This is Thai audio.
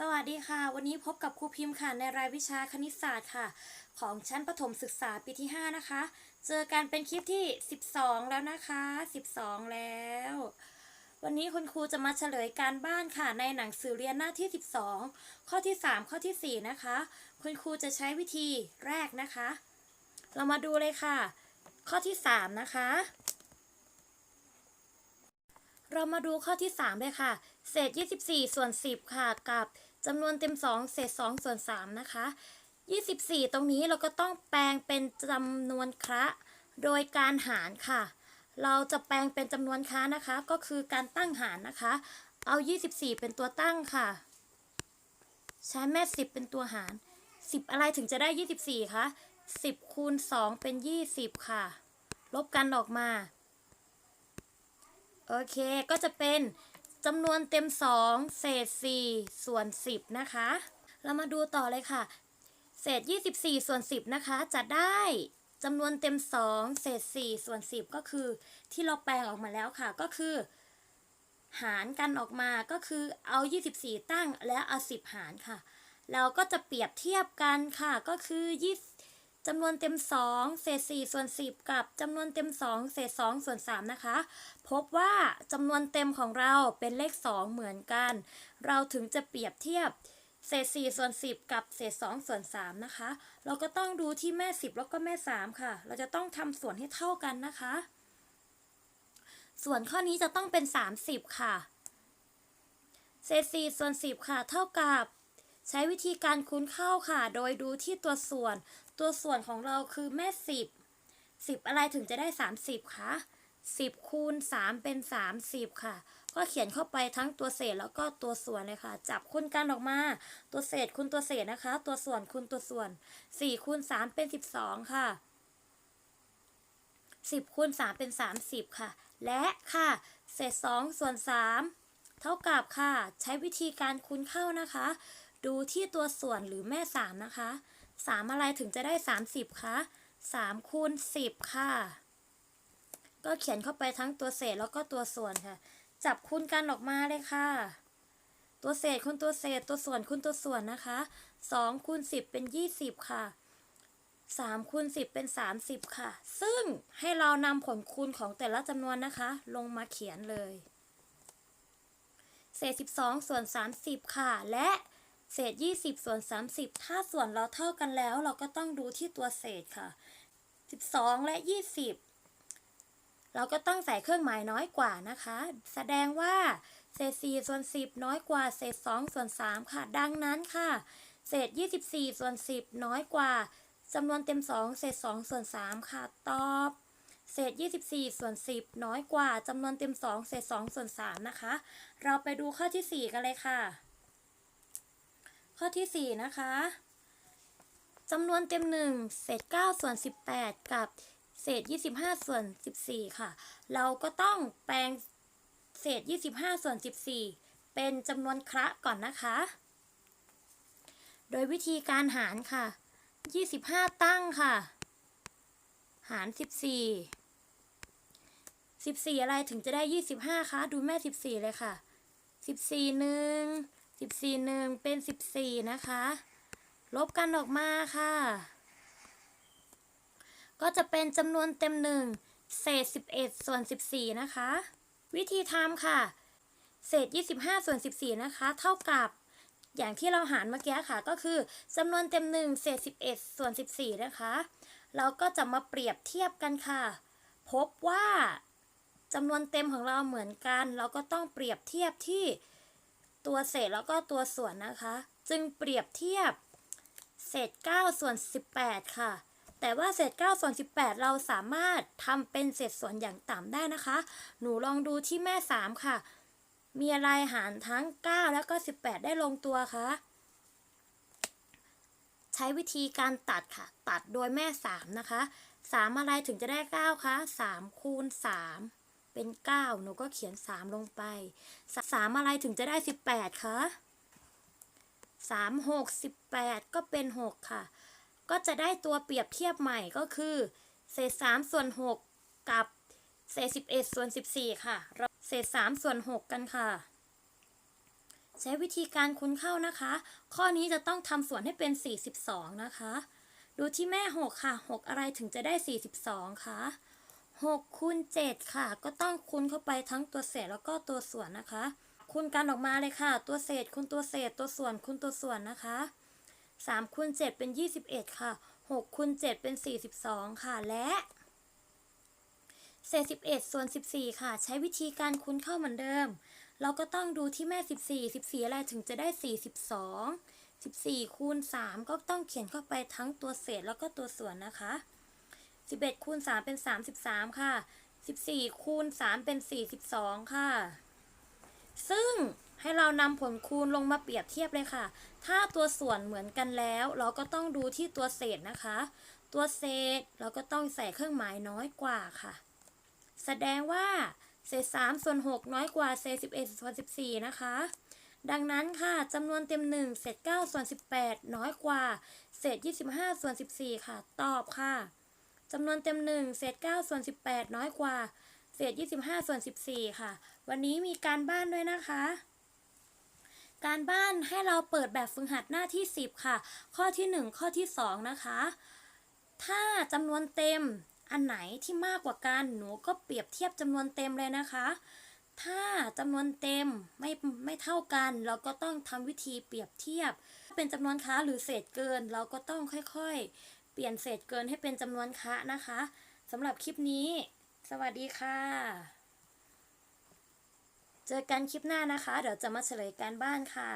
สวัสดีค่ะ วันนี้พบกับครูพิมพ์ค่ะในรายวิชาคณิตศาสตร์ค่ะ ของชั้นประถมศึกษาปีที่ 5 นะคะ เจอกันเป็นคลิปที่ 12 แล้วนะคะ 12 แล้ว วันนี้คุณครูจะมาเฉลยการบ้านค่ะ ในหนังสือเรียนหน้าที่ 12 ข้อที่ 3 ข้อทีสี่4 นะคะ คุณครูจะใช้วิธีแรกนะคะ เรามาดูเลยค่ะ ข้อที่ 3 นะคะ เรามาดูข้อที่ 3 เลยค่ะ เศษ 24 ส่วน 10 ค่ะ กับจำนวนเต็ม 2 เศษ 2 ส่วน 3 นะคะ 24 ตรงนี้เราก็ต้องแปลงเป็นจำนวนคระโดยการหารค่ะ เราจะแปลงเป็นจำนวนคระนะคะ ก็คือการตั้งหารนะคะ เอา 24 เป็นตัวตั้งค่ะ ใช้แม่ 10 เป็นตัวหาร 10 อะไรถึงจะได้ 24 คะ 10 คูณ 2 เป็น 20 ค่ะ ลบกันออกมา โอเค ก็จะเป็น จำนวนเต็ม 2 เศษ 4 ส่วน 10 นะคะ เรามาดูต่อเลยค่ะ เศษ 24 ส่วน 10 นะคะ จะได้จำนวนเต็ม 2 เศษ 4 ส่วน 10 ก็คือที่เราแปลงออกมาแล้วค่ะ ก็คือ หารกันออกมาก็คือเอา 24 ตั้งแล้วเอา 10 หารค่ะ เราก็จะเปรียบเทียบกันค่ะก็คือ 20 จำนวนเต็ม 2 เศษ 4 ส่วน 10 กับจำนวนเต็ม 2 เศษ 2 ส่วน 3 นะคะ พบว่าจำนวนเต็มของเราเป็นเลข 2 เหมือนกัน เราถึงจะเปรียบเทียบเศษ 4 ส่วน 10 กับเศษ 2 ส่วน 3 นะคะ เราก็ต้องดูที่แม่ 10 แล้วก็แม่ 3 ค่ะ เราจะต้องทำส่วนให้เท่ากันนะคะ ส่วนข้อนี้จะต้องเป็น 30 ค่ะ เศษ 4 ส่วน 10 ค่ะ เท่ากับ ใช้วิธีการคูณเข้าค่ะ โดยดูที่ตัวส่วน ตัวส่วนของเราคือแม่10 10อะไรถึงจะได้30คะ10คูณ3เป็น30ค่ะ ก็เขียนเข้าไปทั้งตัวเศษแล้วก็ตัวส่วนเลยค่ะ จับคูณกันออกมา ตัวเศษคูณตัวเศษนะคะ ตัวส่วนคูณตัวส่วน4คูณ3เป็น12ค่ะ10คูณ3เป็น30ค่ะ และค่ะ เศษ2ส่วน3เท่ากับค่ะ ใช้วิธีการคูณเข้านะคะ ดูที่ตัวส่วนหรือแม่3นะคะ3อะไรถึงจะได้30คะ3คูณ10ค่ะ ก็เขียนเข้าไปทั้งตัวเศษแล้วก็ตัวส่วนค่ะ จับคูณกันออกมาเลยค่ะ ตัวเศษคูณตัวเศษตัวส่วนคูณตัวส่วนนะคะ2คูณ10เป็น20ค่ะ3คูณ10เป็น30ค่ะ ซึ่งให้เรานำผลคูณของแต่ละจำนวนนะคะ ลงมาเขียนเลย เศษ12ส่วน30ค่ะ และ เศษ 20 ส่วน 30 ถ้าส่วนเราเท่ากันแล้ว เราก็ต้องดูที่ตัวเศษค่ะ 12 และ 20 เราก็ต้องใส่เครื่องหมายน้อยกว่านะคะ แสดงว่าเศษ 4 ส่วน 10 น้อยกว่า เศษ 2 ส่วน 3 ค่ะ ดังนั้นค่ะ เศษ 24 ส่วน 10 น้อยกว่าจำนวนเต็ม 2 เศษ 2 ส่วน 3 ค่ะ ตอบ เศษ 24 ส่วน 10 น้อยกว่าจำนวนเต็ม 2 เศษ 2 ส่วน 3 นะคะ เราไปดูข้อที่ 4 กันเลยค่ะ ข้อที่ 4 นะคะจำนวนเต็ม 1 เศษ 9 ส่วน 18 กับเศษ 25 ส่วน 14 ค่ะ เราก็ต้องแปลงเศษ 25 ส่วน 14 เป็นจำนวนคระก่อนนะคะ โดยวิธีการหารค่ะ 25 ตั้งค่ะ หาร 14 14 อะไรถึงจะได้ 25 คะ ดูแม่ 14 เลยค่ะ 14 1 สิบสี่หนึ่งเป็นสิบสี่นะคะ ลบกันออกมาค่ะ ก็จะเป็นจำนวนเต็มหนึ่งเศษสิบเอ็ดส่วนสิบสี่นะคะ วิธีทำค่ะ เศษยี่สิบห้าส่วนสิบสี่นะคะ เท่ากับอย่างที่เราหารเมื่อกี้ค่ะ ก็คือจำนวนเต็มหนึ่งเศษสิบเอ็ดส่วนสิบสี่นะคะ เราก็จะมาเปรียบเทียบกันค่ะ พบว่าจำนวนเต็มของเราเหมือนกัน เราก็ต้องเปรียบเทียบที่ ตัวเศษแล้วก็ตัวส่วนนะคะ จึงเปรียบเทียบเศษ 9 ส่วน 18 ค่ะ แต่ว่าเศษ 9 ส่วน 18 เราสามารถทำเป็นเศษส่วนอย่างต่ำได้นะคะ หนูลองดูที่แม่ 3 ค่ะ มีอะไรหารทั้ง 9 แล้วก็ 18 ได้ลงตัวคะใช้วิธีการตัดค่ะ ตัดโดยแม่ 3 นะคะ 3 อะไรถึงจะได้ 9 คะ3คูณ 3 เป็น 9 หนูก็เขียน 3 ลงไป 3 อะไรถึงจะได้ 18 คะ 3 6 18 ก็เป็น 6 ค่ะ ก็จะได้ตัวเปรียบเทียบใหม่ก็คือ เศษ 3 ส่วน 6 กับ เศษ 11 ส่วน 14 ค่ะ เราเศษ 3 ส่วน 6 กันค่ะ ใช้วิธีการคูณเข้านะคะ ข้อนี้จะต้องทำส่วนให้เป็น 42 นะคะ ดูที่แม่ 6 ค่ะ 6 อะไรถึงจะได้ 42 คะ 6คูณ7ค่ะ ก็ต้องคูณเข้าไปทั้งตัวเศษแล้วก็ตัวส่วนนะคะ คูณกันออกมาเลยค่ะ ตัวเศษคูณตัวเศษตัวส่วนคูณตัวส่วนนะคะ3คูณ7เป็น 21 ค่ะ6คูณ7เป็น 42 ค่ะ และเศษ 11 ส่วน 14 ค่ะ ใช้วิธีการคูณเข้าเหมือนเดิม เราก็ต้องดูที่แม่ 14 14 อะไรถึงจะได้ 42 14คูณ3ก็ต้องเขียนเข้าไปทั้งตัวเศษแล้วก็ตัวส่วนนะคะ 11คูณ3เป็น 33 ค่ะ 14คูณ3เป็น 42 ค่ะ ซึ่งให้เรานำผลคูณลงมาเปรียบเทียบเลยค่ะ ถ้าตัวส่วนเหมือนกันแล้ว เราก็ต้องดูที่ตัวเศษนะคะ ตัวเศษเราก็ต้องใส่เครื่องหมายน้อยกว่าค่ะ แสดงว่าเศษ3ส่วน6น้อยกว่าเศษ11ส่วน14 นะคะ ดังนั้นค่ะจำนวนเต็ม 1 เศษ9ส่วน18 น้อยกว่า เศษ 25ส่วน14 ค่ะ ตอบค่ะ จำนวนเต็ม 1 เศษ 9 ส่วน 18 น้อยกว่า เศษ 25 ส่วน 14 ค่ะ วันนี้มีการบ้านด้วยนะคะ การบ้านให้เราเปิดแบบฝึกหัดหน้าที่ 10 ค่ะ ข้อที่ 1 ข้อที่ 2 นะคะ ถ้าจำนวนเต็มอันไหนที่มากกว่ากันหนูก็เปรียบเทียบจำนวนเต็มเลยนะคะ ถ้าจำนวนเต็มไม่ไม่เท่ากัน เราก็ต้องทำวิธีเปรียบเทียบ เป็นจำนวนค้าหรือเศษเกิน เราก็ต้องค่อยๆ เปลี่ยนเศษเกินให้เป็นจำนวนคะนะคะสำหรับคลิปนี้ สวัสดีค่ะ เจอกันคลิปหน้านะคะ เดี๋ยวจะมาเฉลยการบ้านค่ะ